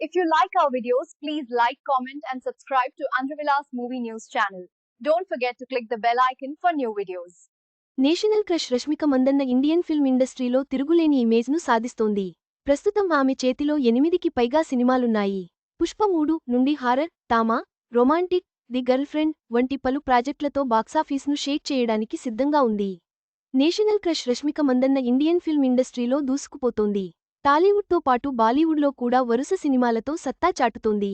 If you like our videos, please like, comment, and subscribe to Andhravilas Movie News channel. Don't forget to click the bell icon for new videos. National crush Rashmika Mandanna Indian film ఇండస్ట్రీలో తిరుగులేని ఇమేజ్ను సాధిస్తోంది ప్రస్తుతం ఆమె చేతిలో ఎనిమిదికి పైగా సినిమాలున్నాయి పుష్ప మూడు నుండి horror Thama romantic the girlfriend వంటి పలు ప్రాజెక్టులతో బాక్సాఫీస్ను షేక్ చేయడానికి సిద్ధంగా ఉంది national crush Rashmika Mandanna Indian film ఇండస్ట్రీలో దూసుకుపోతోంది టాలీవుడ్తో పాటు బాలీవుడ్లో కూడా వరుస సినిమాలతో సత్తా చాటుతోంది.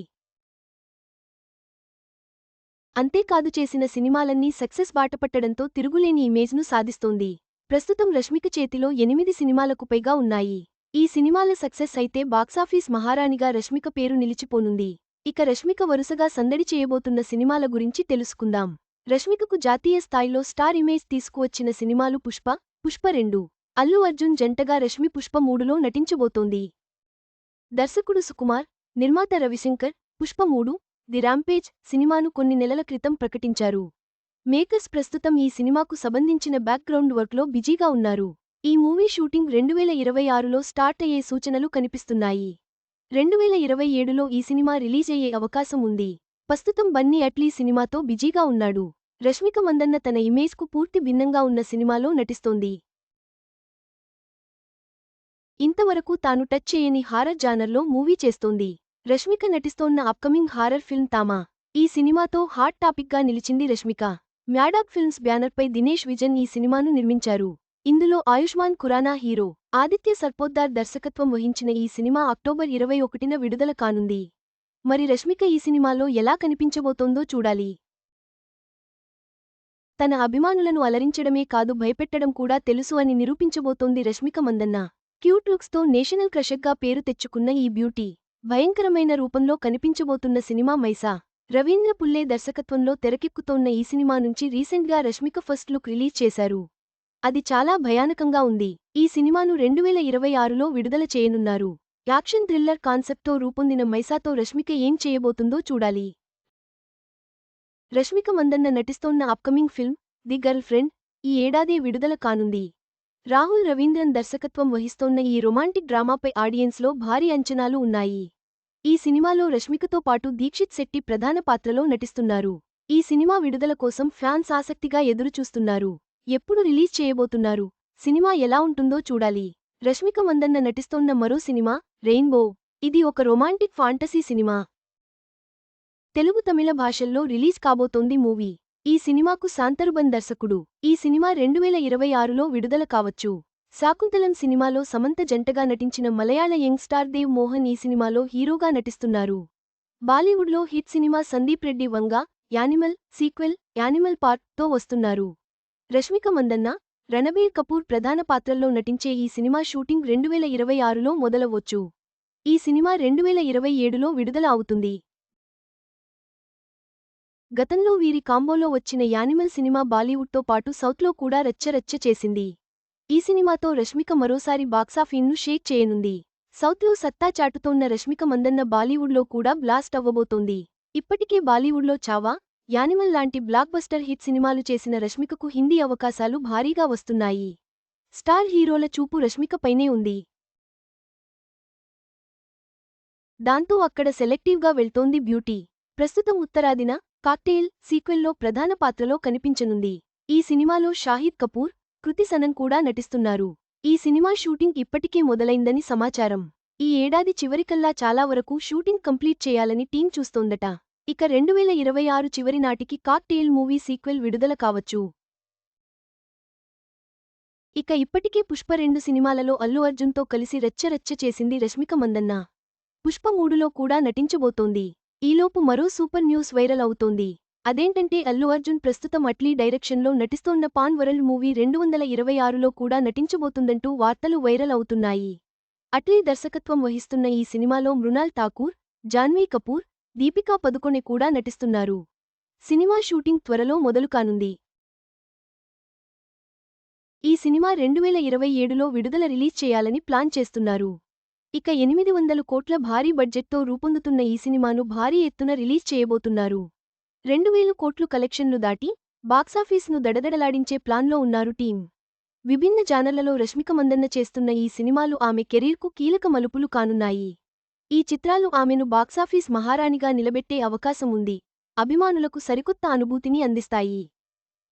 అంతేకాదు చేసిన సినిమాలన్నీ సక్సెస్ బాటపట్టడంతో తిరుగులేని ఇమేజ్ను సాధిస్తోంది. ప్రస్తుతం రష్మిక చేతిలో ఎనిమిది సినిమాలకు పైగా ఉన్నాయి. ఈ సినిమాల సక్సెస్ అయితే బాక్సాఫీస్ మహారాణిగా రష్మిక పేరు నిలిచిపోనుంది. ఇక రష్మిక వరుసగా సందడి చేయబోతున్న సినిమాల గురించి తెలుసుకుందాం. రష్మికకు జాతీయ స్థాయిలో స్టార్ ఇమేజ్ తీసుకువచ్చిన సినిమాలు పుష్ప పుష్ప రెండు. అల్లు అర్జున్ జంటగా రష్మి పుష్ప మూడులో నటించబోతోంది. దర్శకుడు సుకుమార్ నిర్మాత రవిశంకర్ పుష్ప మూడు ది ర్యాంపేజ్ సినిమాను కొన్ని నెలల క్రితం ప్రకటించారు. మేకర్స్ ప్రస్తుతం ఈ సినిమాకు సంబంధించిన బ్యాక్గ్రౌండ్ వర్క్లో బిజీగా ఉన్నారు. ఈ మూవీ షూటింగ్ రెండువేల ఇరవై ఆరులో స్టార్ట్ అయ్యే సూచనలు కనిపిస్తున్నాయి. రెండువేల ఇరవై ఏడులో ఈ సినిమా రిలీజ్ అయ్యే అవకాశం ఉంది. ప్రస్తుతం బన్నీ అట్లీ సినిమాతో బిజీగా ఉన్నాడు. రష్మిక మందన్న తన ఇమేజ్కు పూర్తి భిన్నంగా ఉన్న సినిమాలో నటిస్తోంది. ఇంతవరకు తాను టచ్ చేయని హారర్ జానర్లో మూవీ చేస్తోంది. రష్మిక నటిస్తోన్న అప్కమింగ్ హారర్ ఫిల్మ్ తామా? ఈ సినిమాతో హాట్ టాపిక్గా నిలిచింది రష్మిక. మ్యాడాక్ ఫిల్మ్స్ బ్యానర్పై దినేష్ విజన్ ఈ సినిమాను నిర్మించారు. ఇందులో ఆయుష్మాన్ ఖురానా హీరో ఆదిత్య సర్పోద్దార్ దర్శకత్వం వహించిన ఈ సినిమా అక్టోబర్ ఇరవై ఒకటిన విడుదల కానుంది. మరి రష్మిక ఈ సినిమాలో ఎలా కనిపించబోతోందో చూడాలి. తన అభిమానులను అలరించడమే కాదు భయపెట్టడం కూడా తెలుసు అని నిరూపించబోతోంది రష్మిక మందన్న. క్యూట్ లుక్స్తో నేషనల్ క్రషక్గా పేరు తెచ్చుకున్న ఈ బ్యూటీ భయంకరమైన రూపంలో కనిపించబోతున్న సినిమా మైసా. రవీంద్ర పుల్లే దర్శకత్వంలో తెరకెక్కుతోన్న ఈ సినిమా నుంచి రీసెంట్గా రష్మిక ఫస్ట్ లుక్ రిలీజ్ చేశారు. అది చాలా భయానకంగా ఉంది. ఈ సినిమాను రెండువేల ఇరవై ఆరులో విడుదల చేయనున్నారు. యాక్షన్ థ్రిల్లర్ కాన్సెప్ట్తో రూపొందిన మైసాతో రష్మిక ఏం చేయబోతుందో చూడాలి. రష్మిక మందన్న నటిస్తోన్న upcoming film the girlfriend ఈ ఏడాది విడుదల కానుంది. రాహుల్ రవీంద్రన్ దర్శకత్వం వహిస్తోన్న ఈ రొమాంటిక్ డ్రామాపై ఆడియన్స్లో భారీ అంచనాలు ఉన్నాయి. ఈ సినిమాలో రష్మికతో పాటు దీక్షిత్ శెట్టి ప్రధాన పాత్రలో నటిస్తున్నారు. ఈ సినిమా విడుదల కోసం ఫ్యాన్స్ ఆసక్తిగా ఎదురుచూస్తున్నారు. ఎప్పుడు రిలీజ్ చేయబోతున్నారు? సినిమా ఎలా ఉంటుందో చూడాలి. రష్మిక మందన్న నటిస్తోన్న మరో సినిమా రెయిన్బో. ఇది ఒక romantic fantasy cinema. Telugu Tamil భాషల్లో రిలీజ్ కాబోతోంది మూవీ. ఈ సినిమాకు శాంతరుబన్ దర్శకుడు. ఈ సినిమా రెండువేల ఇరవై ఆరులో విడుదల కావచ్చు. శాకుంతలం సినిమాలో సమంత జంటగా నటించిన మలయాళ యంగ్ స్టార్ దేవ్ మోహన్ ఈ సినిమాలో హీరోగా నటిస్తున్నారు. బాలీవుడ్లో hit cinema Sandeep Reddy Vanga animal sequel animal పార్ట్తో వస్తున్నారు. రష్మిక మందన్న రణబీర్ కపూర్ ప్రధాన పాత్రల్లో నటించే ఈ సినిమా షూటింగ్ రెండువేల ఇరవై ఆరులో మొదలవచ్చు. ఈ సినిమా రెండువేల ఇరవై ఏడులో విడుదల అవుతుంది. గతంలో వీరి కాంబోలో వచ్చిన యానిమల్ సినిమా బాలీవుడ్తో పాటు సౌత్లో కూడా రచ్చరచ్చ చేసింది. ఈ సినిమాతో రష్మిక మరోసారి బాక్సాఫీన్ను షేక్ చేయనుంది. సౌత్లో సత్తా చాటుతోన్న రష్మిక మందన్న బాలీవుడ్లో కూడా బ్లాస్ట్ అవ్వబోతోంది. ఇప్పటికే బాలీవుడ్లో చావా యానిమల్ లాంటి బ్లాక్బస్టర్ హిట్ సినిమాలు చేసిన రష్మికకు హిందీ అవకాశాలు భారీగా వస్తున్నాయి. స్టార్ హీరోల చూపు రష్మికపైనే ఉంది. దాంతో అక్కడ సెలెక్టివ్గా వెళ్తోంది బ్యూటీ. ప్రస్తుతం ఉత్తరాదిన కాక్టెయిల్ సీక్వెల్లో ప్రధాన పాత్రలో కనిపించనుంది. ఈ సినిమాలో షాహిద్ కపూర్ కృతి సనన్ కూడా నటిస్తున్నారు. ఈ సినిమా షూటింగ్ ఇప్పటికే మొదలైందని సమాచారం. ఈ ఏడాది చివరికల్లా చాలా వరకు షూటింగ్ కంప్లీట్ చేయాలని టీం చూస్తోందట. ఇక రెండువేల ఇరవై ఆరు చివరి నాటికి కాక్టెయిల్ మూవీ సీక్వెల్ విడుదల కావచ్చు. ఇక ఇప్పటికే పుష్ప రెండు సినిమాలలో అల్లు అర్జున్తో కలిసి రచ్చరచ్చ చేసింది రష్మిక మందన్న. పుష్ప మూడులో కూడా నటించబోతోంది. ఈలోపు మరో సూపర్ న్యూస్ వైరల్ అవుతోంది. అదేంటంటే అల్లు అర్జున్ ప్రస్తుతం అట్లీ డైరెక్షన్లో నటిస్తోన్న పాన్ వరల్డ్ మూవీ రెండు వందల ఇరవై ఆరులో కూడా నటించబోతుందంటూ వార్తలు వైరల్ అవుతున్నాయి. అట్లీ దర్శకత్వం వహిస్తున్న ఈ సినిమాలో మృణాల్ ఠాకూర్ జాన్వీ కపూర్ దీపికా పదుకొణె కూడా నటిస్తున్నారు. సినిమా షూటింగ్ త్వరలో మొదలు కానుంది. ఈ సినిమా రెండువేల ఇరవై ఏడులో విడుదల రిలీజ్ చేయాలని ప్లాన్ చేస్తున్నారు. ఇక ఎనిమిది వందల కోట్ల భారీ బడ్జెట్తో రూపొందుతున్న ఈ సినిమాను భారీ ఎత్తున రిలీజ్ చేయబోతున్నారు. రెండు వేలు కోట్లు కలెక్షన్లు దాటి బాక్సాఫీస్ను దడదడలాడించే ప్లాన్లో ఉన్నారు టీం విభిన్న జానర్లలో రష్మిక మందన్న చేస్తున్న ఈ సినిమాలు ఆమె కెరీర్కు కీలక మలుపులు కానున్నాయి. ఈ చిత్రాలు ఆమెను బాక్సాఫీస్ మహారాణిగా నిలబెట్టే అవకాశం ఉంది అభిమానులకు సరికొత్త అనుభూతిని అందిస్తాయి.